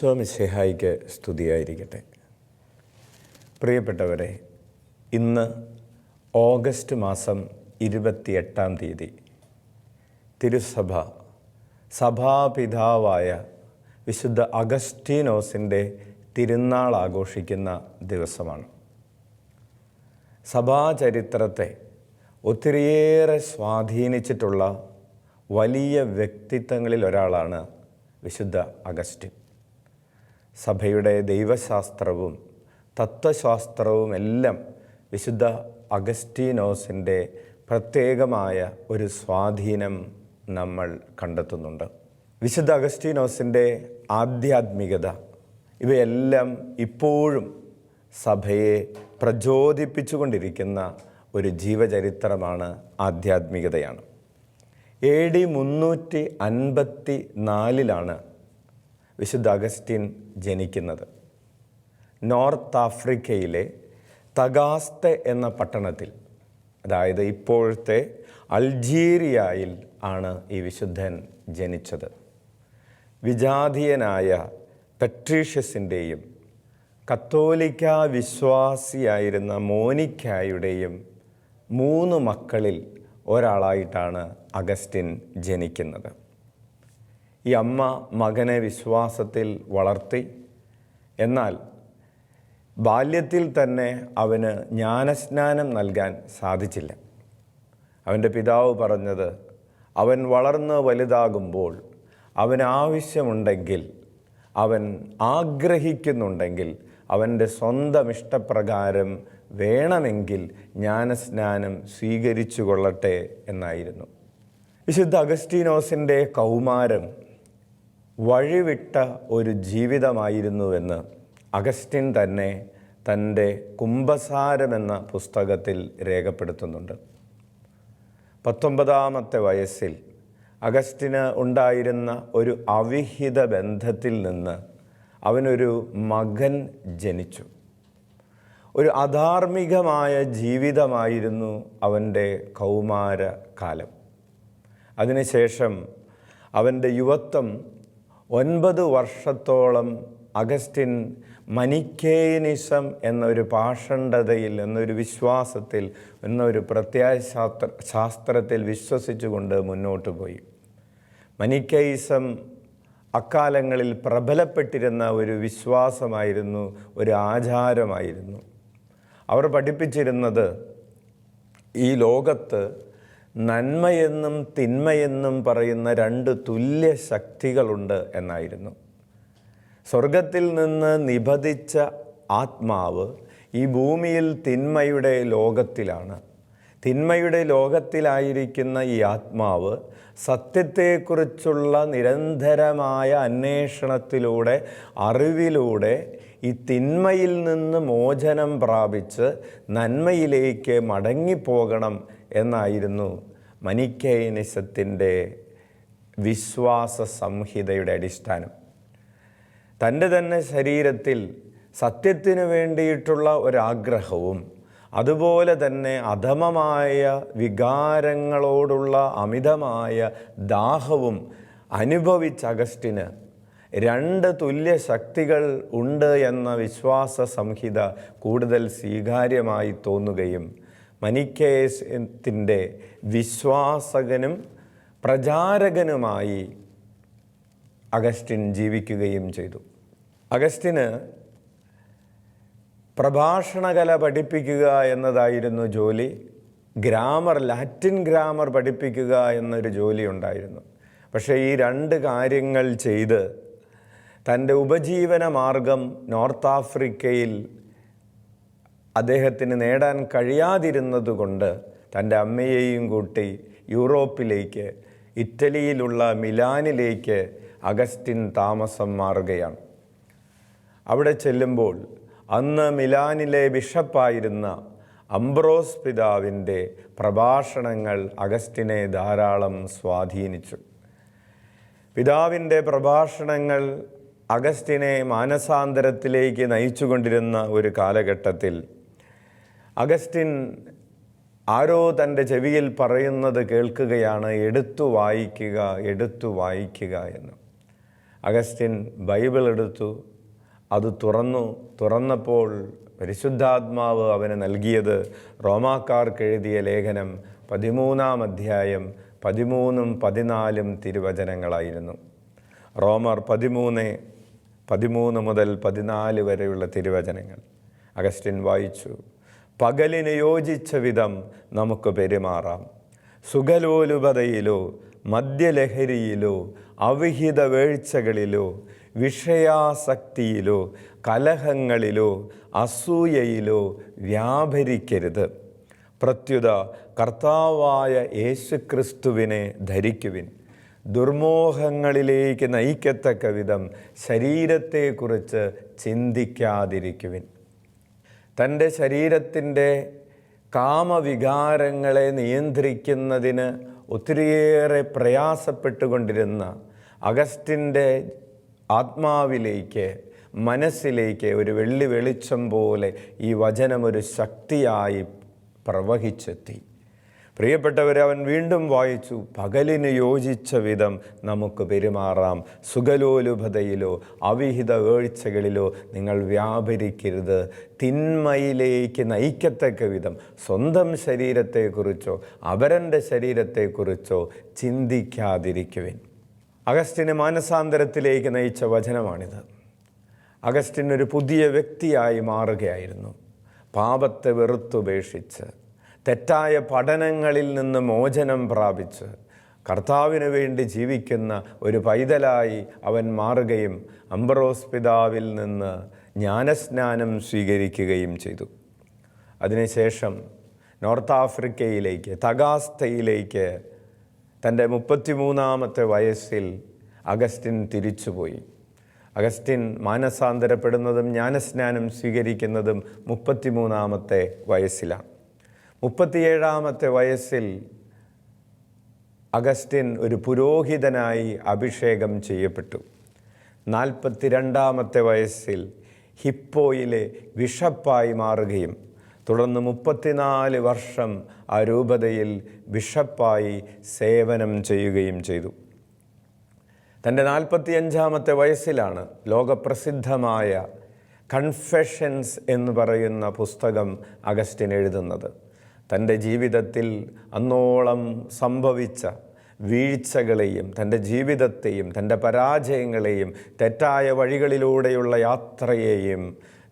ഈശോ മിശിഹായിക്ക് സ്തുതിയായിരിക്കട്ടെ. പ്രിയപ്പെട്ടവരെ ഇന്ന് ഓഗസ്റ്റ് മാസം ഇരുപത്തിയെട്ടാം തീയതി തിരുസഭ സഭാപിതാവായ വിശുദ്ധ അഗസ്റ്റീനോസിന്റെ തിരുനാൾ ആഘോഷിക്കുന്ന ദിവസമാണ്. സഭാചരിത്രത്തെ ഒത്തിരിയേറെ സ്വാധീനിച്ചിട്ടുള്ള വലിയ വ്യക്തിത്വങ്ങളിൽ ഒരാളാണ് വിശുദ്ധ അഗസ്റ്റിൻ. സഭയുടെ ദൈവശാസ്ത്രവും തത്വശാസ്ത്രവും എല്ലാം വിശുദ്ധ അഗസ്റ്റീനോസിന്റെ പ്രത്യേകമായ ഒരു സ്വാധീനം നമ്മൾ കണ്ടെത്തുന്നുണ്ട്. വിശുദ്ധ അഗസ്റ്റീനോസിന്റെ ആധ്യാത്മികത ഇവയെല്ലാം ഇപ്പോഴും സഭയെ പ്രചോദിപ്പിച്ചുകൊണ്ടിരിക്കുന്ന ഒരു ജീവചരിത്രമാണ് ആധ്യാത്മികതയാണ്. എ ഡി മുന്നൂറ്റി അൻപത്തി നാലിലാണ് വിശുദ്ധ അഗസ്റ്റിൻ ജനിക്കുന്നത്. നോർത്ത് ആഫ്രിക്കയിലെ തഗാസ്തെ എന്ന പട്ടണത്തിൽ അതായത് ഇപ്പോഴത്തെ അൾജീരിയയിൽ ആണ് ഈ വിശുദ്ധൻ ജനിച്ചത്. വിജാതീയനായ പെട്രീഷ്യസിന്റെയും കത്തോലിക്ക വിശ്വാസിയായിരുന്ന മോനിക്കായുടെയും മൂന്ന് മക്കളിൽ ഒരാളായിട്ടാണ് അഗസ്റ്റിൻ ജനിക്കുന്നത്. ഈ അമ്മ മകനെ വിശ്വാസത്തിൽ വളർത്തി. എന്നാൽ ബാല്യത്തിൽ തന്നെ അവന് ജ്ഞാനസ്നാനം നൽകാൻ സാധിച്ചില്ല. അവന്റെ പിതാവ് പറഞ്ഞത് അവൻ വളർന്ന് വലുതാകുമ്പോൾ അവന് ആവശ്യമുണ്ടെങ്കിൽ അവൻ ആഗ്രഹിക്കുന്നുണ്ടെങ്കിൽ അവന്റെ സ്വന്തം ഇഷ്ടപ്രകാരം വേണമെങ്കിൽ ജ്ഞാനസ്നാനം സ്വീകരിച്ചു കൊള്ളട്ടെ എന്നായിരുന്നു. വിശുദ്ധ അഗസ്റ്റീനോസിന്റെ കൗമാരം വഴിവിട്ട ഒരു ജീവിതമായിരുന്നുവെന്ന് അഗസ്റ്റിൻ തന്നെ തന്റെ കുംഭസാരമെന്ന പുസ്തകത്തിൽ രേഖപ്പെടുത്തുന്നുണ്ട്. പത്തൊമ്പതാമത്തെ വയസ്സിൽ അഗസ്റ്റിന് ഉണ്ടായിരുന്ന ഒരു അവിഹിത ബന്ധത്തിൽ നിന്ന് അവനൊരു മകൻ ജനിച്ചു. ഒരു അധാർമികമായ ജീവിതമായിരുന്നു അവന്റെ കൗമാര കാലം അതിനുശേഷം അവന്റെ യുവത്വം ഒൻപത് വർഷത്തോളം അഗസ്റ്റിൻ മനിക്കേനിസം എന്നൊരു പാഷണ്ഡതയിൽ എന്നൊരു വിശ്വാസത്തിൽ എന്നൊരു പ്രത്യാശാസ്ത്ര ശാസ്ത്രത്തിൽ വിശ്വസിച്ചുകൊണ്ട് മുന്നോട്ട് പോയി. മനിക്കേയിസം അക്കാലങ്ങളിൽ പ്രബലപ്പെട്ടിരുന്ന ഒരു വിശ്വാസമായിരുന്നു ഒരു ആചാരമായിരുന്നു. അവർ പഠിപ്പിച്ചിരുന്നത് ഈ ലോകത്ത് നന്മയെന്നും തിന്മയെന്നും പറയുന്ന രണ്ട് തുല്യ ശക്തികളുണ്ട് എന്നായിരുന്നു. സ്വർഗത്തിൽ നിന്ന് നിബദിച്ച ആത്മാവ് ഈ ഭൂമിയിൽ തിന്മയുടെ ലോകത്തിലാണ്. തിന്മയുടെ ലോകത്തിലായിരിക്കുന്ന ഈ ആത്മാവ് സത്യത്തെക്കുറിച്ചുള്ള നിരന്തരമായ അന്വേഷണത്തിലൂടെ അറിവിലൂടെ ഈ തിന്മയിൽ നിന്ന് മോചനം പ്രാപിച്ച് നന്മയിലേക്ക് മടങ്ങിപ്പോകണം എന്നായിരുന്നു മനിക്കൈനിസത്തിന്റെ വിശ്വാസ സംഹിതയുടെ അടിസ്ഥാനം. തന്റെ തന്നെ ശരീരത്തിൽ സത്യത്തിന് വേണ്ടിയിട്ടുള്ള ഒരാഗ്രഹവും അതുപോലെ തന്നെ അധമമായ വികാരങ്ങളോടുള്ള അമിതമായ ദാഹവും അനുഭവിച്ച അഗസ്റ്റിന് രണ്ട് തുല്യ ശക്തികൾ ഉണ്ട് എന്ന വിശ്വാസ സംഹിത കൂടുതൽ സ്വീകാര്യമായി തോന്നുകയും മനിക്കേസിന്റെ വിശ്വാസകനും പ്രചാരകനുമായി അഗസ്റ്റിൻ ജീവിക്കുകയും ചെയ്തു. അഗസ്റ്റിന് പ്രഭാഷണകല പഠിപ്പിക്കുക എന്നതായിരുന്നു ജോലി. ഗ്രാമർ ലാറ്റിൻ ഗ്രാമർ പഠിപ്പിക്കുക എന്നൊരു ജോലി ഉണ്ടായിരുന്നു. പക്ഷേ ഈ രണ്ട് കാര്യങ്ങൾ ചെയ്ത് തന്റെ ഉപജീവന മാർഗം നോർത്ത് ആഫ്രിക്കയിൽ അദ്ദേഹത്തിന് നേടാൻ കഴിയാതിരുന്നതുകൊണ്ട് തന്റെ അമ്മയെയും കൂട്ടി യൂറോപ്പിലേക്ക് ഇറ്റലിയിലുള്ള മിലാനിലേക്ക് അഗസ്റ്റിൻ താമസം മാറുകയാണ്. അവിടെ ചെല്ലുമ്പോൾ അന്ന് മിലാനിലെ ബിഷപ്പായിരുന്ന അംബ്രോസ് പിതാവിന്റെ പ്രഭാഷണങ്ങൾ അഗസ്റ്റിനെ ധാരാളം സ്വാധീനിച്ചു. പിതാവിന്റെ പ്രഭാഷണങ്ങൾ അഗസ്റ്റിനെ മാനസാന്തരത്തിലേക്ക് നയിച്ചുകൊണ്ടിരുന്ന ഒരു കാലഘട്ടത്തിൽ അഗസ്റ്റിൻ ആരോ തന്റെ ചെവിയിൽ പറയുന്നത് കേൾക്കുകയാണ് എടുത്തു വായിക്കുക എടുത്തു വായിക്കുക എന്ന്. അഗസ്റ്റിൻ ബൈബിൾ എടുത്തു അത് തുറന്നു. തുറന്നപ്പോൾ പരിശുദ്ധാത്മാവ് അവന് നൽകിയത് റോമാക്കാർക്ക് എഴുതിയ ലേഖനം പതിമൂന്നാം അധ്യായം പതിമൂന്നും പതിനാലും തിരുവചനങ്ങളായിരുന്നു. റോമർ പതിമൂന്ന് പതിമൂന്ന് മുതൽ പതിനാല് വരെയുള്ള തിരുവചനങ്ങൾ അഗസ്റ്റിൻ വായിച്ചു. പകലിന് യോജിച്ച വിധം നമുക്ക് പെരുമാറാം. സുഖലോലുപതയിലോ മദ്യലഹരിയിലോ അവിഹിത വീഴ്ചകളിലോ വിഷയാസക്തിയിലോ കലഹങ്ങളിലോ അസൂയയിലോ വ്യാപരിക്കരുത്. പ്രത്യുത കർത്താവായ യേശുക്രിസ്തുവിനെ ധരിക്കുവിൻ. ദുർമോഹങ്ങളിലേക്ക് നയിക്കത്തക്ക വിധം ശരീരത്തെക്കുറിച്ച് ചിന്തിക്കാതിരിക്കുവിൻ. തന്റെ ശരീരത്തിന്റെ കാമവികാരങ്ങളെ നിയന്ത്രിക്കുന്നതിന് ഒത്തിരിയേറെ പ്രയാസപ്പെട്ടുകൊണ്ടിരുന്ന അഗസ്റ്റിന്റെ ആത്മാവിലേക്ക് മനസ്സിലേക്ക് ഒരു വെള്ളി വെളിച്ചം പോലെ ഈ വചനം ഒരു ശക്തിയായി പ്രവഹിച്ചെത്തി. പ്രിയപ്പെട്ടവരെ അവൻ വീണ്ടും വായിച്ചു. പകലിന് യോജിച്ച വിധം നമുക്ക് പെരുമാറാം. സുഖലോലുഭതയിലോ അവിഹിത വീഴ്ചകളിലോ നിങ്ങൾ വ്യാപരിക്കരുത്. തിന്മയിലേക്ക് നയിക്കത്തക്ക വിധം സ്വന്തം ശരീരത്തെക്കുറിച്ചോ അവരന്റെ ശരീരത്തെക്കുറിച്ചോ ചിന്തിക്കാതിരിക്കുവിൻ. അഗസ്റ്റിന് മാനസാന്തരത്തിലേക്ക് നയിച്ച വചനമാണിത്. അഗസ്റ്റിൻ ഒരു പുതിയ വ്യക്തിയായി മാറുകയായിരുന്നു. പാപത്തെ വെറുത്തുപേക്ഷിച്ച് തെറ്റായ പഠനങ്ങളിൽ നിന്ന് മോചനം പ്രാപിച്ച് കർത്താവിന് വേണ്ടി ജീവിക്കുന്ന ഒരു പൈതലായി അവൻ മാറുകയും അംബറോസ് പിതാവിൽ നിന്ന് ജ്ഞാനസ്നാനം സ്വീകരിക്കുകയും ചെയ്തു. അതിനുശേഷം നോർത്ത് ആഫ്രിക്കയിലേക്ക് തഗാസ്തയിലേക്ക് തന്റെ മുപ്പത്തിമൂന്നാമത്തെ വയസ്സിൽ അഗസ്റ്റിൻ തിരിച്ചുപോയി. അഗസ്റ്റിൻ മാനസാന്തരപ്പെടുന്നതും ജ്ഞാനസ്നാനം സ്വീകരിക്കുന്നതും മുപ്പത്തിമൂന്നാമത്തെ വയസ്സിലാണ്. മുപ്പത്തിയേഴാമത്തെ വയസ്സിൽ അഗസ്റ്റിൻ ഒരു പുരോഹിതനായി അഭിഷേകം ചെയ്യപ്പെട്ടു. നാൽപ്പത്തിരണ്ടാമത്തെ വയസ്സിൽ ഹിപ്പോയിലെ ബിഷപ്പായി മാറുകയും തുടർന്ന് മുപ്പത്തിനാല് വർഷം ആ രൂപതയിൽ ബിഷപ്പായി സേവനം ചെയ്യുകയും ചെയ്തു. തന്റെ നാൽപ്പത്തിയഞ്ചാമത്തെ വയസ്സിലാണ് ലോകപ്രസിദ്ധമായ കൺഫെഷൻസ് എന്ന് പറയുന്ന പുസ്തകം അഗസ്റ്റിൻ എഴുതുന്നത്. തന്റെ ജീവിതത്തിൽ അന്നോളം സംഭവിച്ച വീഴ്ചകളെയും തന്റെ ജീവിതത്തെയും തന്റെ പരാജയങ്ങളെയും തെറ്റായ വഴികളിലൂടെയുള്ള യാത്രയെയും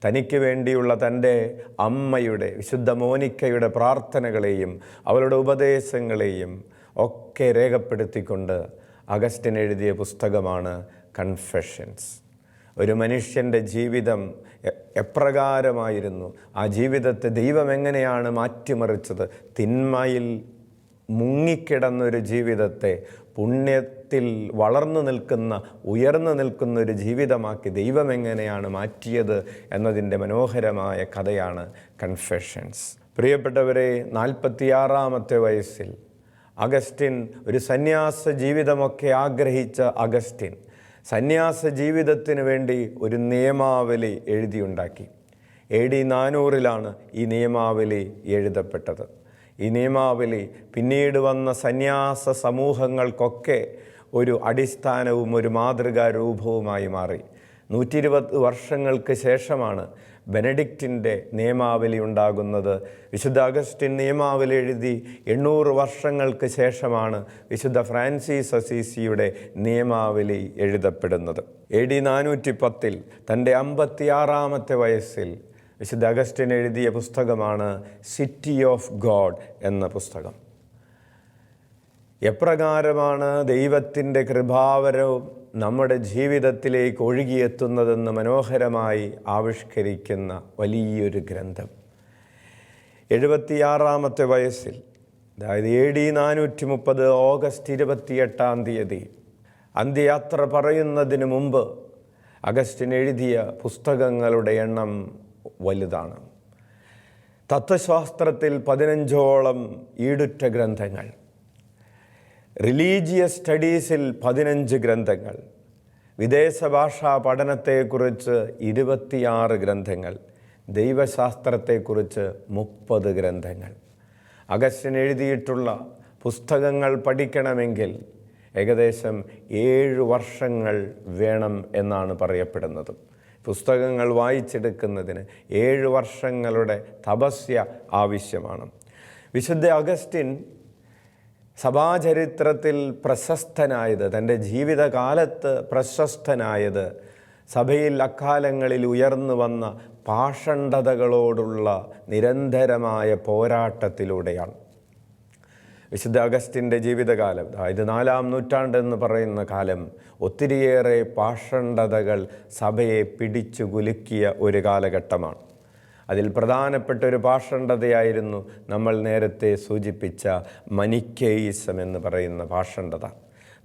തനിക്ക് വേണ്ടിയുള്ള തന്റെ അമ്മയുടെ വിശുദ്ധ മോനിക്കയുടെ പ്രാർത്ഥനകളെയും അവളുടെ ഉപദേശങ്ങളെയും ഒക്കെ രേഖപ്പെടുത്തിക്കൊണ്ട് അഗസ്റ്റിൻ എഴുതിയ പുസ്തകമാണ് കൺഫെഷൻസ് ഒരു മനുഷ്യന്റെ ജീവിതം എപ്രകാരമായിരുന്നു? ആ ജീവിതത്തെ ദൈവം എങ്ങനെയാണ് മാറ്റിമറിച്ചത്? തിന്മയിൽ മുങ്ങിക്കിടന്നൊരു ജീവിതത്തെ പുണ്യത്തിൽ വളർന്നു നിൽക്കുന്ന ഉയർന്നു നിൽക്കുന്ന ഒരു ജീവിതമാക്കി ദൈവം എങ്ങനെയാണ് മാറ്റിയത് എന്നതിന്റെ മനോഹരമായ കഥയാണ് കൺഫെഷൻസ് പ്രിയപ്പെട്ടവരെ നാൽപ്പത്തിയാറാമത്തെ വയസ്സിൽ അഗസ്റ്റിൻ ഒരു സന്യാസ ജീവിതമൊക്കെ ആഗ്രഹിച്ച അഗസ്റ്റിൻ സന്യാസ ജീവിതത്തിന് വേണ്ടി ഒരു നിയമാവലി എഴുതിയുണ്ടാക്കി. എ ഡി നാനൂറിലാണ് ഈ നിയമാവലി എഴുതപ്പെട്ടത്. ഈ നിയമാവലി പിന്നീട് വന്ന സന്യാസ സമൂഹങ്ങൾക്കൊക്കെ ഒരു അടിസ്ഥാനവും ഒരു മാതൃകാ രൂപവുമായി മാറി. നൂറ്റി ഇരുപത് വർഷങ്ങൾക്ക് ശേഷമാണ് ബെനഡിക്റ്റിന്റെ നിയമാവലി ഉണ്ടാകുന്നത്. വിശുദ്ധ അഗസ്റ്റിൻ നിയമാവലി എഴുതി എണ്ണൂറ് വർഷങ്ങൾക്ക് ശേഷമാണ് വിശുദ്ധ ഫ്രാൻസിസ് അസീസിയുടെ നിയമാവലി എഴുതപ്പെടുന്നത്. എ ഡി നാനൂറ്റി പത്തിൽ തന്റെ അമ്പത്തിയാറാമത്തെ വയസ്സിൽ വിശുദ്ധ അഗസ്റ്റിൻ എഴുതിയ പുസ്തകമാണ് സിറ്റി ഓഫ് ഗോഡ് എന്ന പുസ്തകം. എപ്രകാരമാണ് ദൈവത്തിന്റെ കൃപാവരവും നമ്മുടെ ജീവിതത്തിലേക്ക് ഒഴുകിയെത്തുന്നതെന്ന് മനോഹരമായി ആവിഷ്കരിക്കുന്ന വലിയൊരു ഗ്രന്ഥം. എഴുപത്തിയാറാമത്തെ വയസ്സിൽ അതായത് എ ഡി നാനൂറ്റി മുപ്പത് ഓഗസ്റ്റ് ഇരുപത്തിയെട്ടാം തീയതി അന്ത്യയാത്ര പറയുന്നതിന് മുമ്പ് അഗസ്റ്റിൻ എഴുതിയ പുസ്തകങ്ങളുടെ എണ്ണം വലുതാണ്. തത്വശാസ്ത്രത്തിൽ പതിനഞ്ചോളം ഈടുറ്റ ഗ്രന്ഥങ്ങൾ. റിലീജിയസ് സ്റ്റഡീസിൽ പതിനഞ്ച് ഗ്രന്ഥങ്ങൾ. വിദേശ ഭാഷാ പഠനത്തെക്കുറിച്ച് ഇരുപത്തിയാറ് ഗ്രന്ഥങ്ങൾ. ദൈവശാസ്ത്രത്തെക്കുറിച്ച് മുപ്പത് ഗ്രന്ഥങ്ങൾ. അഗസ്റ്റിൻ എഴുതിയിട്ടുള്ള പുസ്തകങ്ങൾ പഠിക്കണമെങ്കിൽ ഏകദേശം ഏഴ് വർഷങ്ങൾ വേണം എന്നാണ് പറയപ്പെടുന്നത്. പുസ്തകങ്ങൾ വായിച്ചെടുക്കുന്നതിന് ഏഴ് വർഷങ്ങളുടെ തപസ്യ ആവശ്യമാണ്. വിശുദ്ധ അഗസ്റ്റിൻ സഭാചരിത്രത്തിൽ പ്രശസ്തനായത് തന്റെ ജീവിതകാലത്ത് പ്രശസ്തനായത് സഭയിൽ അക്കാലങ്ങളിൽ ഉയർന്നു വന്ന പാഷണ്ഡതകളോടുള്ള നിരന്തരമായ പോരാട്ടത്തിലൂടെയാണ്. വിശുദ്ധ അഗസ്റ്റിന്റെ ജീവിതകാലം അതായത് നാലാം നൂറ്റാണ്ടെന്ന് പറയുന്ന കാലം ഒത്തിരിയേറെ പാഷണ്ഡതകൾ സഭയെ പിടിച്ചു കുലുക്കിയ ഒരു കാലഘട്ടമാണ്. അതിൽ പ്രധാനപ്പെട്ട ഒരു പാഷണ്ഡതയായിരുന്നു നമ്മൾ നേരത്തെ സൂചിപ്പിച്ച മനിക്കേയിസം എന്ന് പറയുന്ന പാഷണ്ഡത.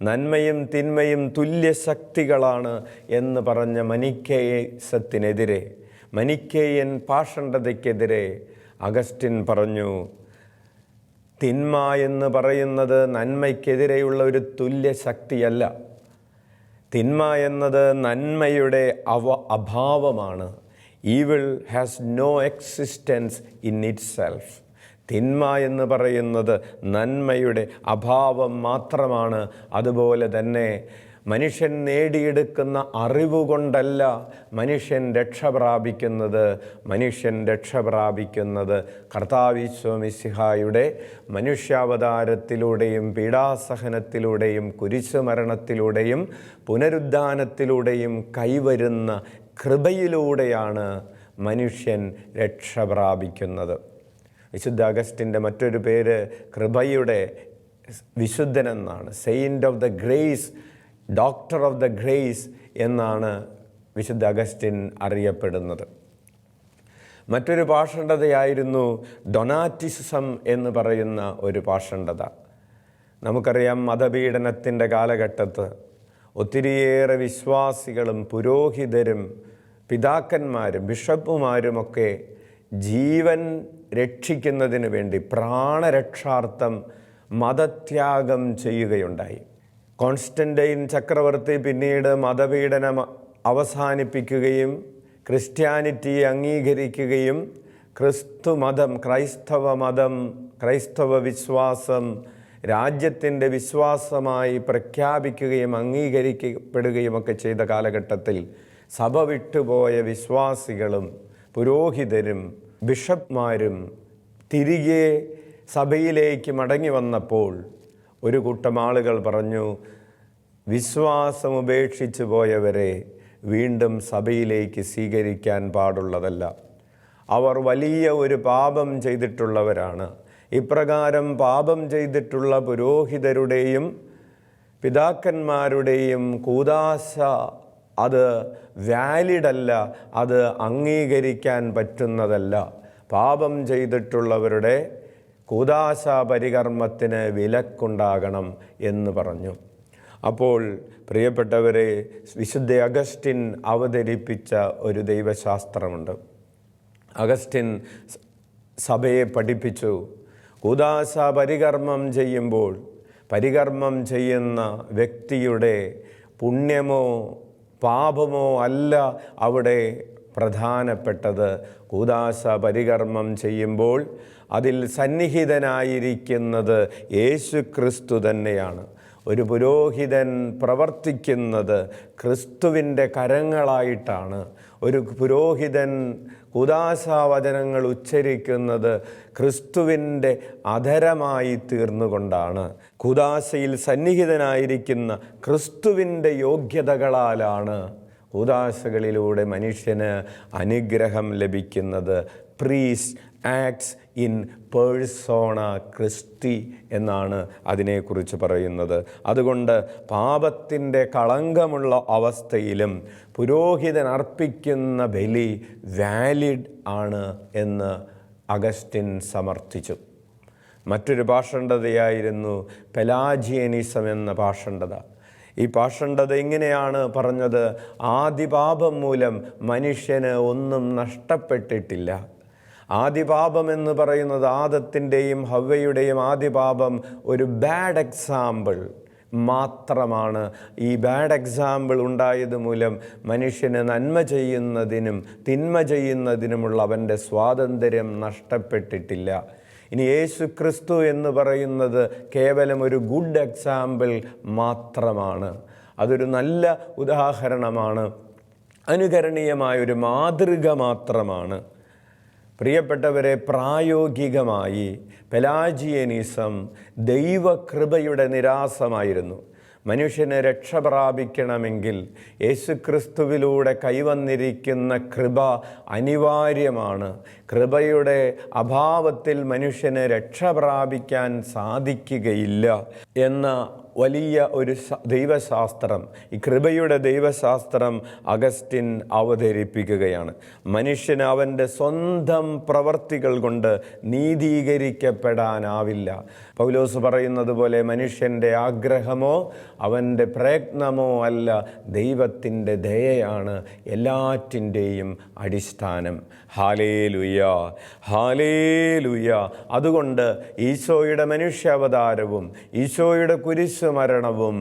നന്മയും തിന്മയും തുല്യശക്തികളാണ് എന്ന് പറഞ്ഞ മനിക്കേയിസത്തിനെതിരെ മനിക്കേയൻ പാഷണ്ഡതയ്ക്കെതിരെ അഗസ്റ്റിൻ പറഞ്ഞു തിന്മ എന്ന് പറയുന്നത് നന്മയ്ക്കെതിരെയുള്ള ഒരു തുല്യശക്തിയല്ല തിന്മ എന്നത് നന്മയുടെ അവ അഭാവമാണ്. Evil has no existence in itself തിന്മ എന്ന് പറയുന്നത് നന്മയുടെ അഭാവം മാത്രമാണ്. അതുപോലെ തന്നെ മനുഷ്യൻ നേടിയെടുക്കുന്ന അറിവ് കൊണ്ടല്ല മനുഷ്യൻ രക്ഷ പ്രാപിക്കുന്നത്. മനുഷ്യൻ രക്ഷ പ്രാപിക്കുന്നത് കർത്താവിശ്വമിസിഹായുടെ മനുഷ്യാവതാരത്തിലൂടെയും പീഡാസഹനത്തിലൂടെയും കുരിശുമരണത്തിലൂടെയും പുനരുദ്ധാനത്തിലൂടെയും കൈവരുന്ന കൃപയിലൂടെയാണ് മനുഷ്യൻ രക്ഷ പ്രാപിക്കുന്നത്. വിശുദ്ധ അഗസ്റ്റിന്റെ മറ്റൊരു പേര് കൃപയുടെ വിശുദ്ധനെന്നാണ്. Saint of the grace doctor of the grace എന്നാണ് വിശുദ്ധ അഗസ്റ്റിൻ അറിയപ്പെടുന്നത്. മറ്റൊരു പാഷണ്ഡതയായിരുന്നു ഡൊനാറ്റിസം എന്ന് പറയുന്ന ഒരു പാഷണ്ഡത. നമുക്കറിയാം മതപീഡനത്തിന്റെ കാലഘട്ടത്ത് ഒത്തിരിയേറെ വിശ്വാസികളും പുരോഹിതരും പിതാക്കന്മാരും ബിഷപ്പുമാരുമൊക്കെ ജീവൻ രക്ഷിക്കുന്നതിന് വേണ്ടി പ്രാണരക്ഷാർത്ഥം മതത്യാഗം ചെയ്യുകയുണ്ടായി. കോൺസ്റ്റന്റൈൻ ചക്രവർത്തി പിന്നീട് മതപീഡനം അവസാനിപ്പിക്കുകയും ക്രിസ്ത്യാനിറ്റിയെ അംഗീകരിക്കുകയും ക്രിസ്തു മതം ക്രൈസ്തവ മതം ക്രൈസ്തവ വിശ്വാസം രാജ്യത്തിന്റെ വിശ്വാസമായി പ്രഖ്യാപിക്കുകയും അംഗീകരിക്കപ്പെടുകയും ഒക്കെ ചെയ്ത കാലഘട്ടത്തിൽ സഭ വിട്ടുപോയ വിശ്വാസികളും പുരോഹിതരും ബിഷപ്പ്മാരും തിരികെ സഭയിലേക്ക് മടങ്ങി വന്നപ്പോൾ ഒരു കൂട്ടം ആളുകൾ പറഞ്ഞു വിശ്വാസം ഉപേക്ഷിച്ചു പോയവരെ വീണ്ടും സഭയിലേക്ക് സ്വീകരിക്കാൻ പാടുള്ളതല്ല. അവർ വലിയ ഒരു പാപം ചെയ്തിട്ടുള്ളവരാണ്. ഇപ്രകാരം പാപം ചെയ്തിട്ടുള്ള പുരോഹിതരുടെയും പിതാക്കന്മാരുടെയും കൂതാശ അത് വാലിഡല്ല അത് അംഗീകരിക്കാൻ പറ്റുന്നതല്ല. പാപം ചെയ്തിട്ടുള്ളവരുടെ കൂതാശ പരികർമ്മത്തിന് വിലക്കുണ്ടാകണം എന്ന് പറഞ്ഞു. അപ്പോൾ പ്രിയപ്പെട്ടവരെ വിശുദ്ധ അഗസ്റ്റിൻ അവതരിപ്പിച്ച ഒരു ദൈവശാസ്ത്രമുണ്ട്. അഗസ്റ്റിൻ സഭയെ പഠിപ്പിച്ചു. കൂതാശ പരികർമ്മം ചെയ്യുമ്പോൾ പരികർമ്മം ചെയ്യുന്ന വ്യക്തിയുടെ പുണ്യമോ പാപമോ അല്ല അവിടെ പ്രധാനപ്പെട്ടത്. കൂതാശ പരികർമ്മം ചെയ്യുമ്പോൾ അതിൽ സന്നിഹിതനായിരിക്കുന്നത് യേശു ക്രിസ്തു തന്നെയാണ്. ഒരു പുരോഹിതൻ പ്രവർത്തിക്കുന്നത് ക്രിസ്തുവിന്റെ കരങ്ങളായിട്ടാണ്. ഒരു പുരോഹിതൻ കുദാശാവചനങ്ങൾ ഉച്ചരിക്കുന്നത് ക്രിസ്തുവിന്റെ അധരമായി തീർന്നുകൊണ്ടാണ്. കുദാശയിൽ സന്നിഹിതനായിരിക്കുന്ന ക്രിസ്തുവിന്റെ യോഗ്യതകളാലാണ് ഉദാശകളിലൂടെ മനുഷ്യന് അനുഗ്രഹം ലഭിക്കുന്നത്. Priest acts in persona Christy എന്നാണ് അതിനെക്കുറിച്ച് പറയുന്നത്. അതുകൊണ്ട് പാപത്തിന്റെ കളങ്കമുള്ള അവസ്ഥയിലും പുരോഹിതൻ അർപ്പിക്കുന്ന ബലി വാലിഡ് ആണ് എന്ന് അഗസ്റ്റിൻ സമർത്ഥിച്ചു. മറ്റൊരു പാഷണ്ഡതയായിരുന്നു പെലാജിയനിസം എന്ന പാഷണ്ഡത. ഈ പാഷണ്ഡത ഇങ്ങനെയാണ് പറഞ്ഞത് ആദിപാപം മൂലം മനുഷ്യന് ഒന്നും നഷ്ടപ്പെട്ടിട്ടില്ല. ആദിപാപം എന്ന് പറയുന്നത് ആദത്തിന്റെയും ഹവ്വയുടെയും ആദിപാപം ഒരു ബാഡ് എക്സാമ്പിൾ മാത്രമാണ്. ഈ ബാഡ് എക്സാമ്പിൾ ഉണ്ടായത് മൂലം മനുഷ്യന് നന്മ ചെയ്യുന്നതിനും തിന്മ ചെയ്യുന്നതിനുമുള്ള അവന്റെ സ്വാതന്ത്ര്യം നഷ്ടപ്പെട്ടിട്ടില്ല. ഇനി യേശു ക്രിസ്തു എന്ന് പറയുന്നത് കേവലം ഒരു ഗുഡ് എക്സാമ്പിൾ മാത്രമാണ്. അതൊരു നല്ല ഉദാഹരണമാണ്. അനുകരണീയമായൊരു മാതൃക മാത്രമാണ്. പ്രിയപ്പെട്ടവരെ പ്രായോഗികമായി പെലാജിയനിസം ദൈവകൃപയുടെ നിരാസമായിരുന്നു. മനുഷ്യനെ രക്ഷ പ്രാപിക്കണമെങ്കിൽ യേശുക്രിസ്തുവിലൂടെ കൈവന്നിരിക്കുന്ന കൃപ അനിവാര്യമാണ്. കൃപയുടെ അഭാവത്തിൽ മനുഷ്യനെ രക്ഷ പ്രാപിക്കാൻ സാധിക്കുകയില്ല എന്ന വലിയ ഒരു ദൈവശാസ്ത്രം ഈ കൃപയുടെ ദൈവശാസ്ത്രം അഗസ്റ്റിൻ അവതരിപ്പിക്കുകയാണ്. മനുഷ്യൻ അവന്റെ സ്വന്തം പ്രവർത്തികൾ കൊണ്ട് നീതീകരിക്കപ്പെടാനാവില്ല. പൗലോസ് പറയുന്നത് പോലെ മനുഷ്യന്റെ ആഗ്രഹമോ അവന്റെ പ്രയത്നമോ അല്ല ദൈവത്തിന്റെ ദയയാണ് എല്ലാറ്റിന്റെയും അടിസ്ഥാനം. ഹാലേ ലുയ ഹാലേ ലുയ അതുകൊണ്ട് ഈശോയുടെ മനുഷ്യാവതാരവും ഈശോയുടെ കുരിശു മരണവും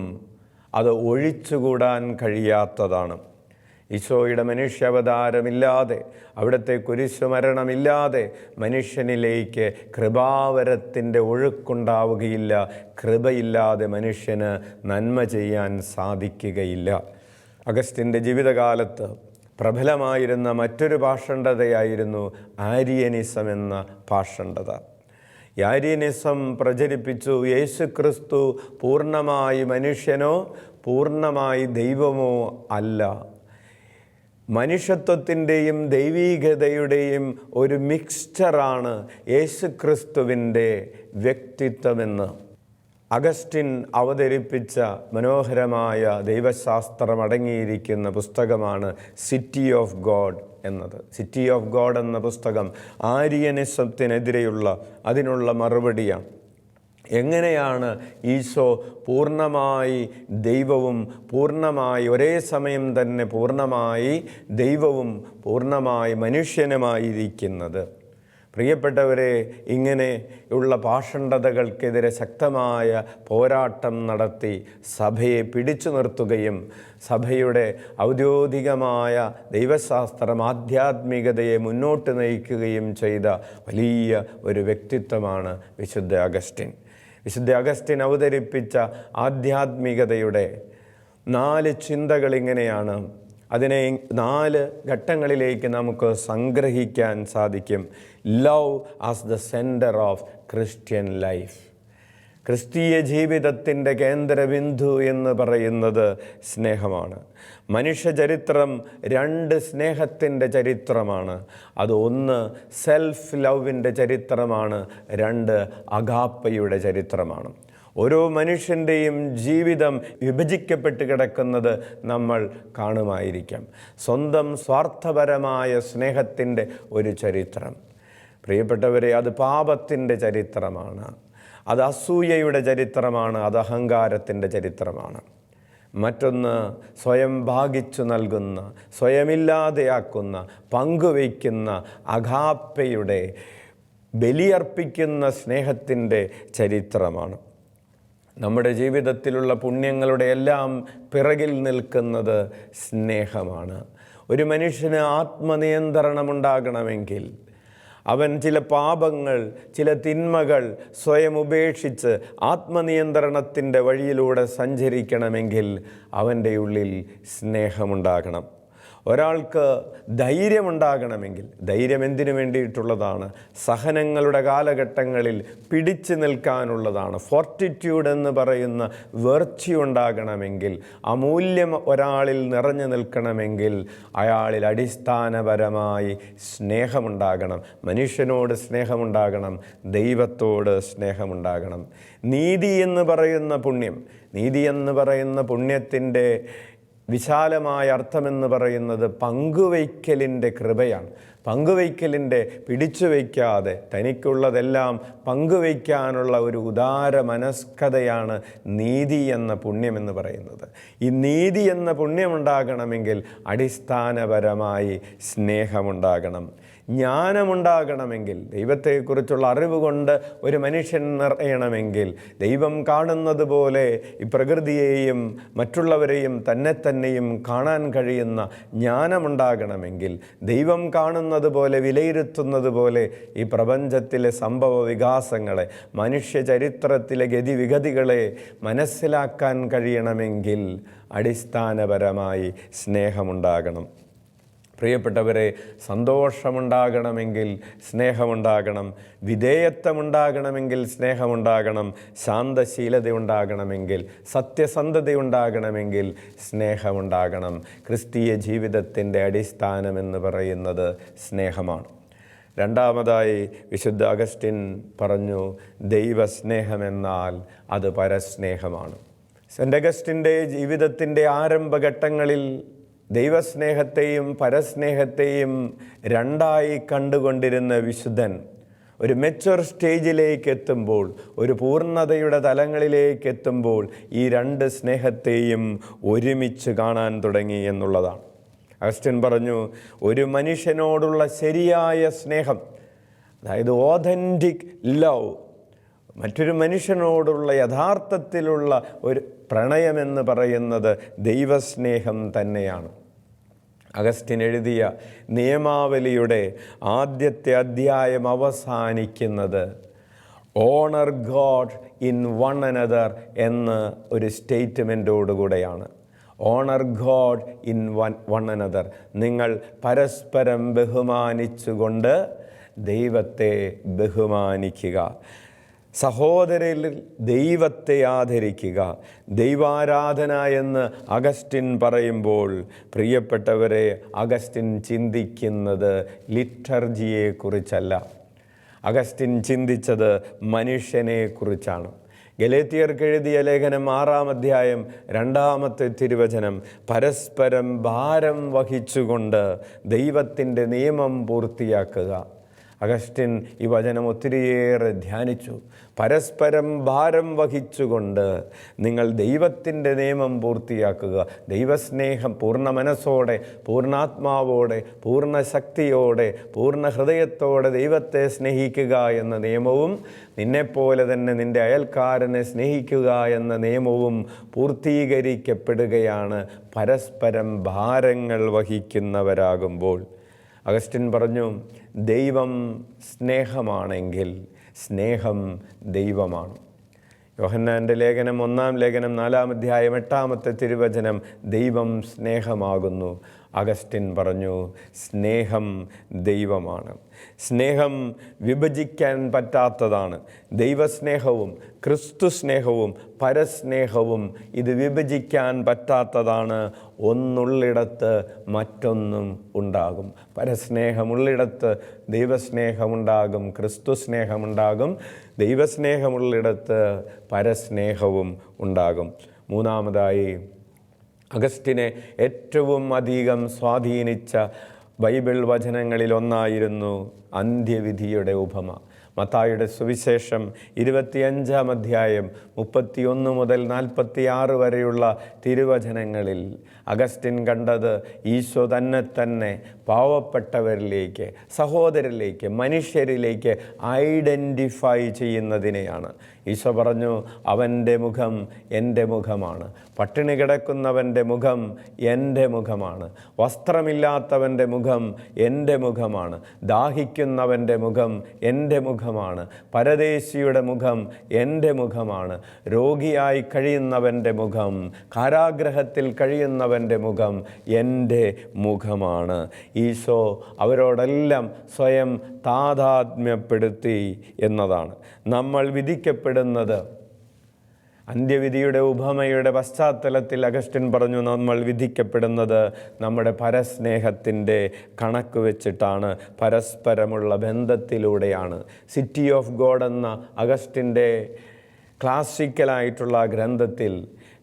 അത് ഒഴിച്ചുകൂടാൻ കഴിയാത്തതാണ്. ഈശോയുടെ മനുഷ്യാവതാരമില്ലാതെ അവിടുത്തെ കുരിശുമരണമില്ലാതെ മനുഷ്യനിലേക്ക് കൃപാവരത്തിന്റെ ഒഴുക്കുണ്ടാവുകയില്ല. കൃപയില്ലാതെ മനുഷ്യന് നന്മ ചെയ്യാൻ സാധിക്കുകയില്ല. അഗസ്റ്റിന്റെ ജീവിതകാലത്ത് പ്രബലമായിരുന്ന മറ്റൊരു പാഷണ്ഡതയായിരുന്നു ആര്യനിസം എന്ന പാഷണ്ഡത. യാരിനിസം പ്രചരിപ്പിച്ചു യേശു ക്രിസ്തു പൂർണമായി മനുഷ്യനോ പൂർണമായി ദൈവമോ അല്ല മനുഷ്യത്വത്തിന്റെയും ദൈവീകതയുടെയും ഒരു മിക്സ്ചറാണ് യേശു ക്രിസ്തുവിന്റെ വ്യക്തിത്വമെന്ന് അഗസ്റ്റിൻ അവതരിപ്പിച്ച മനോഹരമായ ദൈവശാസ്ത്രം അടങ്ങിയിരിക്കുന്ന പുസ്തകമാണ് സിറ്റി ഓഫ് ഗോഡ് എന്നത്. സിറ്റി ഓഫ് ഗോഡ് എന്ന പുസ്തകം ആര്യനിസത്തിനെതിരെയുള്ള അതിനുള്ള മറുപടിയാണ്. എങ്ങനെയാണ് ഈശോ പൂർണമായി ദൈവവും പൂർണമായി ഒരേ സമയം തന്നെ പൂർണമായി ദൈവവും പൂർണമായി മനുഷ്യനുമായിരിക്കുന്നത്? പ്രിയപ്പെട്ടവരെ ഇങ്ങനെയുള്ള പാഷണ്ഡതകൾക്കെതിരെ ശക്തമായ പോരാട്ടം നടത്തി സഭയെ പിടിച്ചു നിർത്തുകയും സഭയുടെ ഔദ്യോഗികമായ ദൈവശാസ്ത്രം ആധ്യാത്മികതയെ മുന്നോട്ട് നയിക്കുകയും ചെയ്ത വലിയ ഒരു വ്യക്തിത്വമാണ് വിശുദ്ധ അഗസ്റ്റിൻ. വിശുദ്ധ അഗസ്റ്റിൻ അവതരിപ്പിച്ച ആധ്യാത്മികതയുടെ നാല് ചിന്തകൾ ഇങ്ങനെയാണ് അതിനെ നാല് ഘട്ടങ്ങളിലേക്ക് നമുക്ക് സംഗ്രഹിക്കാൻ സാധിക്കും. Love as the centre of Christian life ക്രിസ്തീയ ജീവിതത്തിന്റെ കേന്ദ്രബിന്ദു എന്ന് പറയുന്നത് സ്നേഹമാണ്. മനുഷ്യചരിത്രം രണ്ട് സ്നേഹത്തിന്റെ ചരിത്രമാണ്. അത് ഒന്ന് സെൽഫ് ലവിന്റെ ചരിത്രമാണ് രണ്ട് അഗാപ്പയുടെ ചരിത്രമാണ്. ഓരോ മനുഷ്യന്റെയും ജീവിതം വിഭജിക്കപ്പെട്ട് കിടക്കുന്നത് നമ്മൾ കാണുമായിരിക്കാം. സ്വന്തം സ്വാർത്ഥപരമായ സ്നേഹത്തിന്റെ ഒരു ചരിത്രം. പ്രിയപ്പെട്ടവരെ അത് പാപത്തിന്റെ ചരിത്രമാണ്. അത് അസൂയയുടെ ചരിത്രമാണ് അത് അഹങ്കാരത്തിന്റെ ചരിത്രമാണ്. മറ്റൊന്ന് സ്വയം ഭാഗിച്ചു നൽകുന്ന സ്വയമില്ലാതെയാക്കുന്ന പങ്കുവയ്ക്കുന്ന അഘാപ്പയുടെ ബലിയർപ്പിക്കുന്ന സ്നേഹത്തിന്റെ ചരിത്രമാണ്. നമ്മുടെ ജീവിതത്തിലുള്ള പുണ്യങ്ങളുടെ എല്ലാം പിറകിൽ നിൽക്കുന്നത് സ്നേഹമാണ്. ഒരു മനുഷ്യന് ആത്മനിയന്ത്രണമുണ്ടാകണമെങ്കിൽ അവൻ ചില പാപങ്ങൾ ചില തിന്മകൾ സ്വയം ഉപേക്ഷിച്ച് ആത്മനിയന്ത്രണത്തിന്റെ വഴിയിലൂടെ സഞ്ചരിക്കണമെങ്കിൽ അവന്റെ ഉള്ളിൽ സ്നേഹമുണ്ടാകണം. ഒരാൾക്ക് ധൈര്യമുണ്ടാകണമെങ്കിൽ ധൈര്യം എന്തിനു വേണ്ടിയിട്ടുള്ളതാണ്? സഹനങ്ങളുടെ കാലഘട്ടങ്ങളിൽ പിടിച്ചു നിൽക്കാനുള്ളതാണ്. ഫോർട്ടിറ്റ്യൂഡ് എന്ന് പറയുന്ന വെർച്യു ഉണ്ടാകണമെങ്കിൽ അമൂല്യം ഒരാളിൽ നിറഞ്ഞു നിൽക്കണമെങ്കിൽ അയാളിൽ അടിസ്ഥാനപരമായി സ്നേഹമുണ്ടാകണം. മനുഷ്യനോട് സ്നേഹമുണ്ടാകണം ദൈവത്തോട് സ്നേഹമുണ്ടാകണം. നീതി എന്ന് പറയുന്ന പുണ്യം നീതി എന്ന് പറയുന്ന പുണ്യത്തിന്റെ വിശാലമായ അർത്ഥമെന്ന് പറയുന്നത് പങ്കുവയ്ക്കലിന്റെ കൃപയാണ്. പങ്കുവയ്ക്കലിന്റെ പിടിച്ചു വയ്ക്കാതെ തനിക്കുള്ളതെല്ലാം പങ്കുവയ്ക്കാനുള്ള ഒരു ഉദാര മനസ്കതയാണ് നീതി എന്ന പുണ്യമെന്ന് പറയുന്നത്. ഈ നീതി എന്ന പുണ്യമുണ്ടാകണമെങ്കിൽ അടിസ്ഥാനപരമായി സ്നേഹമുണ്ടാകണം. ജ്ഞാനമുണ്ടാകണമെങ്കിൽ ദൈവത്തെക്കുറിച്ചുള്ള അറിവ് കൊണ്ട് ഒരു മനുഷ്യൻ നിറയണമെങ്കിൽ ദൈവം കാണുന്നത് പോലെ ഈ പ്രകൃതിയെയും മറ്റുള്ളവരെയും തന്നെ തന്നെയും കാണാൻ കഴിയുന്ന ജ്ഞാനമുണ്ടാകണമെങ്കിൽ ദൈവം കാണുന്നത് പോലെ വിലയിരുത്തുന്നത് പോലെ ഈ പ്രപഞ്ചത്തിലെ സംഭവ വികാസങ്ങളെ മനുഷ്യ ചരിത്രത്തിലെ ഗതിവിഗതികളെ മനസ്സിലാക്കാൻ കഴിയണമെങ്കിൽ അടിസ്ഥാനപരമായി സ്നേഹമുണ്ടാകണം. പ്രിയപ്പെട്ടവരെ സന്തോഷമുണ്ടാകണമെങ്കിൽ സ്നേഹമുണ്ടാകണം വിധേയത്വമുണ്ടാകണമെങ്കിൽ സ്നേഹമുണ്ടാകണം ശാന്തശീലതയുണ്ടാകണമെങ്കിൽ സത്യസന്ധതയുണ്ടാകണമെങ്കിൽ സ്നേഹമുണ്ടാകണം. ക്രിസ്തീയ ജീവിതത്തിന്റെ അടിസ്ഥാനമെന്ന് പറയുന്നത് സ്നേഹമാണ്. രണ്ടാമതായി വിശുദ്ധ അഗസ്റ്റിൻ പറഞ്ഞു ദൈവസ്നേഹമെന്നാൽ അത് പരസ്നേഹമാണ്. സെന്റ് അഗസ്റ്റിന്റെ ജീവിതത്തിന്റെ ആരംഭഘട്ടങ്ങളിൽ ദൈവസ്നേഹത്തെയും പരസ്നേഹത്തെയും രണ്ടായി കണ്ടുകൊണ്ടിരുന്ന വിശുദ്ധൻ ഒരു മെച്ചുവർ സ്റ്റേജിലേക്ക് എത്തുമ്പോൾ ഒരു പൂർണതയുടെ തലങ്ങളിലേക്ക് എത്തുമ്പോൾ ഈ രണ്ട് സ്നേഹത്തെയും ഒരുമിച്ച് കാണാൻ തുടങ്ങി എന്നുള്ളതാണ്. അഗസ്റ്റിൻ പറഞ്ഞു ഒരു മനുഷ്യനോടുള്ള ശരിയായ സ്നേഹം അതായത് ഓതന്റിക് ലവ് മറ്റൊരു മനുഷ്യനോടുള്ള യഥാർത്ഥത്തിലുള്ള ഒരു പ്രണയമെന്ന് പറയുന്നത് ദൈവസ്നേഹം തന്നെയാണ്. അഗസ്റ്റിൻ എഴുതിയ നിയമാവലിയുടെ ആദ്യത്തെ അധ്യായം അവസാനിക്കുന്നത് honour God in one another എന്ന് ഒരു സ്റ്റേറ്റ്മെന്റോടുകൂടെയാണ് honour God in one one another നിങ്ങൾ പരസ്പരം ബഹുമാനിച്ചുകൊണ്ട് ദൈവത്തെ ബഹുമാനിക്കുക. സഹോദരരിൽ ദൈവത്തെ ആദരിക്കുക. ദൈവാരാധന എന്ന് അഗസ്റ്റിൻ പറയുമ്പോൾ പ്രിയപ്പെട്ടവരെ അഗസ്റ്റിൻ ചിന്തിക്കുന്നത് ലിറ്റർജിയെക്കുറിച്ചല്ല. അഗസ്റ്റിൻ ചിന്തിച്ചത് മനുഷ്യനെക്കുറിച്ചാണ്. ഗലേത്തിയർക്ക് എഴുതിയ ലേഖനം ആറാം അധ്യായം രണ്ടാമത്തെ തിരുവചനം പരസ്പരം ഭാരം വഹിച്ചുകൊണ്ട് ദൈവത്തിന്റെ നിയമം പൂർത്തിയാക്കുക. അഗസ്റ്റിൻ ഈ വചനം ഒത്തിരിയേറെ ധ്യാനിച്ചു. പരസ്പരം ഭാരം വഹിച്ചുകൊണ്ട് നിങ്ങൾ ദൈവത്തിന്റെ നിയമം പൂർത്തിയാക്കുക. ദൈവസ്നേഹം പൂർണ മനസ്സോടെ പൂർണാത്മാവോടെ പൂർണ ശക്തിയോടെ പൂർണ ഹൃദയത്തോടെ ദൈവത്തെ സ്നേഹിക്കുക എന്ന നിയമവും നിന്നെപ്പോലെ തന്നെ നിന്റെ അയൽക്കാരനെ സ്നേഹിക്കുക എന്ന നിയമവും പൂർത്തീകരിക്കപ്പെടുകയാണ്. പരസ്പരം ഭാരങ്ങൾ വഹിക്കുന്നവരാകുമ്പോൾ അഗസ്റ്റിൻ പറഞ്ഞു ദൈവം സ്നേഹമാണെങ്കിൽ സ്നേഹം ദൈവമാണ്. യോഹന്നാന്റെ ലേഖനം ഒന്നാം ലേഖനം നാലാം അധ്യായം എട്ടാമത്തെ തിരുവചനം ദൈവം സ്നേഹമാകുന്നു. അഗസ്റ്റിൻ പറഞ്ഞു സ്നേഹം ദൈവമാണ്. സ്നേഹം വിഭജിക്കാൻ പറ്റാത്തതാണ്. ദൈവസ്നേഹവും ക്രിസ്തു സ്നേഹവും പരസ്നേഹവും ഇത് വിഭജിക്കാൻ പറ്റാത്തതാണ്. ഒന്നുള്ളിടത്ത് മറ്റൊന്നും ഉണ്ടാകും. പരസ്നേഹമുള്ളിടത്ത് ദൈവസ്നേഹമുണ്ടാകും ക്രിസ്തു സ്നേഹമുണ്ടാകും ദൈവസ്നേഹമുള്ളിടത്ത് പരസ്നേഹവും ഉണ്ടാകും. മൂന്നാമതായി അഗസ്റ്റിനെ ഏറ്റവും അധികം സ്വാധീനിച്ച ബൈബിൾ വചനങ്ങളിലൊന്നായിരുന്നു അന്ത്യവിധിയുടെ ഉപമ. മത്തായുടെ സുവിശേഷം ഇരുപത്തിയഞ്ചാം അധ്യായം മുപ്പത്തിയൊന്ന് മുതൽ നാൽപ്പത്തി ആറ് വരെയുള്ള തിരുവചനങ്ങളിൽ അഗസ്റ്റിൻ കണ്ടത് ഈശോ തന്നെ തന്നെ പാവപ്പെട്ടവരിലേക്ക് സഹോദരിലേക്ക് മനുഷ്യരിലേക്ക് ഐഡന്റിഫൈ ചെയ്യുന്നതിനെയാണ്. ഈശോ പറഞ്ഞു അവന്റെ മുഖം എന്റെ മുഖമാണ്. പട്ടിണി കിടക്കുന്നവന്റെ മുഖം എന്റെ മുഖമാണ്. വസ്ത്രമില്ലാത്തവന്റെ മുഖം എന്റെ മുഖമാണ്. ദാഹിക്കുന്നവന്റെ മുഖം എന്റെ മുഖമാണ്. പരദേശിയുടെ മുഖം എന്റെ മുഖമാണ്. രോഗിയായി കഴിയുന്നവന്റെ മുഖം കാരാഗ്രഹത്തിൽ കഴിയുന്നവന്റെ മുഖം എന്റെ മുഖമാണ്. ഈശോ അവരോടെല്ലാം സ്വയം താതാത്മ്യപ്പെടുത്തി എന്നതാണ്. നമ്മൾ വിധിക്കപ്പെടുന്നത്. അന്ത്യവിധിയുടെ ഉപമയുടെ പശ്ചാത്തലത്തിൽ അഗസ്റ്റിൻ പറഞ്ഞു നമ്മൾ വിധിക്കപ്പെടുന്നത് നമ്മുടെ പരസ്നേഹത്തിന്റെ കണക്ക് വെച്ചിട്ടാണ്. പരസ്പരമുള്ള ബന്ധത്തിലൂടെയാണ്. സിറ്റി ഓഫ് ഗോഡ് എന്ന അഗസ്റ്റിന്റെ ക്ലാസിക്കലായിട്ടുള്ള ഗ്രന്ഥത്തിൽ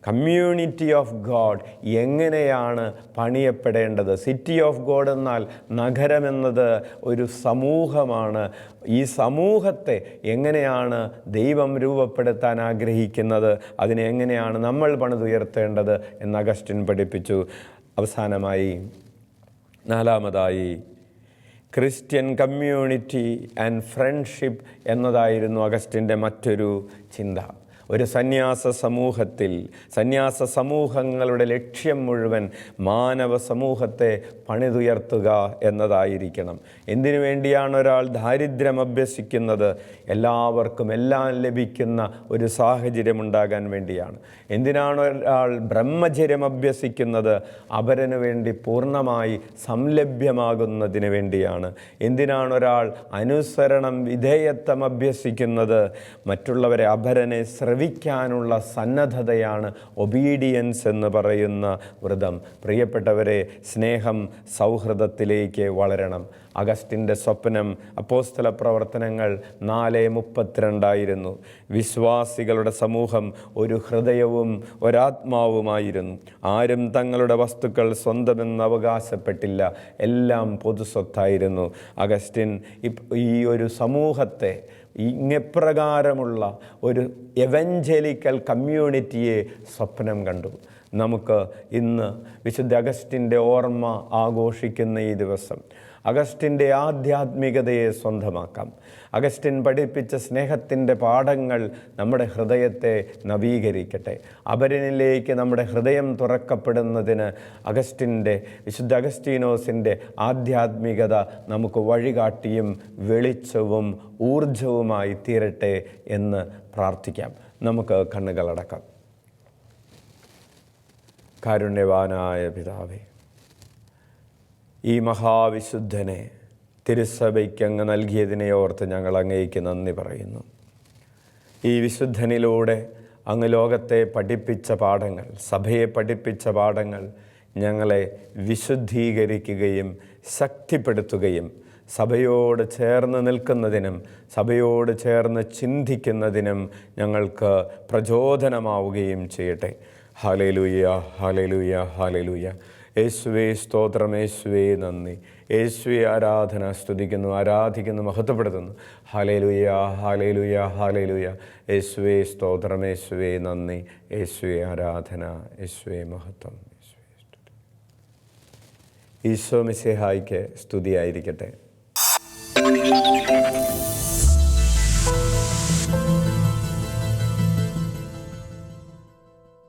കമ്മ്യൂണിറ്റി ഓഫ് ഗോഡ് എങ്ങനെയാണ് പണിയപ്പെടേണ്ടത്? സിറ്റി ഓഫ് ഗോഡ് എന്നാൽ നഗരമെന്നത് ഒരു സമൂഹമാണ്. ഈ സമൂഹത്തെ എങ്ങനെയാണ് ദൈവം രൂപപ്പെടുത്താൻ ആഗ്രഹിക്കുന്നത്? അതിനെ എങ്ങനെയാണ് നമ്മൾ പണിതുയർത്തേണ്ടത് എന്ന് അഗസ്റ്റിൻ പഠിപ്പിച്ചു. അവസാനമായി നാലാമതായി ക്രിസ്ത്യൻ കമ്മ്യൂണിറ്റി ആൻഡ് ഫ്രണ്ട്ഷിപ്പ് എന്നതായിരുന്നു അഗസ്റ്റിന്റെ മറ്റൊരു ചിന്ത. ഒരു സന്യാസ സമൂഹത്തിൽ സന്യാസ സമൂഹങ്ങളുടെ ലക്ഷ്യം മുഴുവൻ മാനവ സമൂഹത്തെ പണിതുയർത്തുക എന്നതായിരിക്കണം. എന്തിനു വേണ്ടിയാണ് ഒരാൾ ദാരിദ്ര്യം അഭ്യസിക്കുന്നത്? എല്ലാവർക്കും എല്ലാം ലഭിക്കുന്ന ഒരു സാഹചര്യം ഉണ്ടാകാൻ വേണ്ടിയാണ്. എന്തിനാണ് ഒരാൾ ബ്രഹ്മചര്യം അഭ്യസിക്കുന്നത്? അപരന് വേണ്ടി പൂർണമായി സംലഭ്യമാകുന്നതിന് വേണ്ടിയാണ്. എന്തിനാണ് ഒരാൾ അനുസരണം വിധേയത്വം അഭ്യസിക്കുന്നത്? മറ്റുള്ളവരെ അപരനെ ശ്രവിക്കാനുള്ള സന്നദ്ധതയാണ് ഒബീഡിയൻസ് എന്ന് പറയുന്ന വ്രതം. പ്രിയപ്പെട്ടവരെ സ്നേഹം സൗഹൃദത്തിലേക്ക് വളരണം. അഗസ്റ്റിന്റെ സ്വപ്നം അപ്പോസ്തല പ്രവർത്തനങ്ങൾ നാല് മുപ്പത്തിരണ്ടായിരുന്നു. വിശ്വാസികളുടെ സമൂഹം ഒരു ഹൃദയവും ഒരാത്മാവുമായിരുന്നു. ആരും തങ്ങളുടെ വസ്തുക്കൾ സ്വന്തമെന്ന് അവകാശപ്പെട്ടില്ല. എല്ലാം പൊതുസ്വത്തായിരുന്നു. അഗസ്റ്റിൻ ഈ ഒരു സമൂഹത്തെ ഇങ്ങെപ്രകാരമുള്ള ഒരു എവഞ്ചലിക്കൽ കമ്മ്യൂണിറ്റിയെ സ്വപ്നം കണ്ടു. നമുക്ക് ഇന്ന് വിശുദ്ധ അഗസ്റ്റിന്റെ ഓർമ്മ ആഘോഷിക്കുന്ന ഈ ദിവസം അഗസ്റ്റിന്റെ ആധ്യാത്മികതയെ സ്വന്തമാക്കാം. അഗസ്റ്റിൻ പഠിപ്പിച്ച സ്നേഹത്തിന്റെ പാഠങ്ങൾ നമ്മുടെ ഹൃദയത്തെ നവീകരിക്കട്ടെ. അപരനിലേക്ക് നമ്മുടെ ഹൃദയം തുറക്കപ്പെടുന്നതിന് അഗസ്റ്റിന്റെ വിശുദ്ധ അഗസ്റ്റീനോസിന്റെ ആധ്യാത്മികത നമുക്ക് വഴികാട്ടിയും വെളിച്ചവും ഊർജവുമായി തീരട്ടെ എന്ന് പ്രാർത്ഥിക്കാം. നമുക്ക് കണ്ണുകളടക്കാം. കാരുണ്യവാനായ പിതാവേ ഈ മഹാവിശുദ്ധനെ തിരുസഭയ്ക്ക് അങ്ങ് നൽകിയതിനെ ഓർത്ത് ഞങ്ങൾ അങ്ങേക്ക് നന്ദി പറയുന്നു. ഈ വിശുദ്ധനിലൂടെ അങ്ങ് ലോകത്തെ പഠിപ്പിച്ച പാഠങ്ങൾ സഭയെ പഠിപ്പിച്ച പാഠങ്ങൾ ഞങ്ങളെ വിശുദ്ധീകരിക്കുകയും ശക്തിപ്പെടുത്തുകയും സഭയോട് ചേർന്ന് നിൽക്കുന്നതിനും സഭയോട് ചേർന്ന് ചിന്തിക്കുന്നതിനും ഞങ്ങൾക്ക് പ്രചോദനമാവുകയും ചെയ്യട്ടെ. ഹാലേലൂയ ഹാലേലൂയ ഹാലേലൂയ യേശുവേ സ്തോത്രം. യേശുവേ നന്ദി. യേശുവെ ആരാധന സ്തുതിക്കുന്നു ആരാധിക്കുന്നു മഹത്വപ്പെടുത്തുന്നു. ഹാലേലുയ ഹാലേലുയ ഹാലേലുയ യേശുവേ സ്തോത്രം. യേശുവേ നന്ദി. യേശുവെ ആരാധന. യേശുവേ മഹത്വം. ഈശോ മിസേഹായിക്ക് സ്തുതിയായിരിക്കട്ടെ.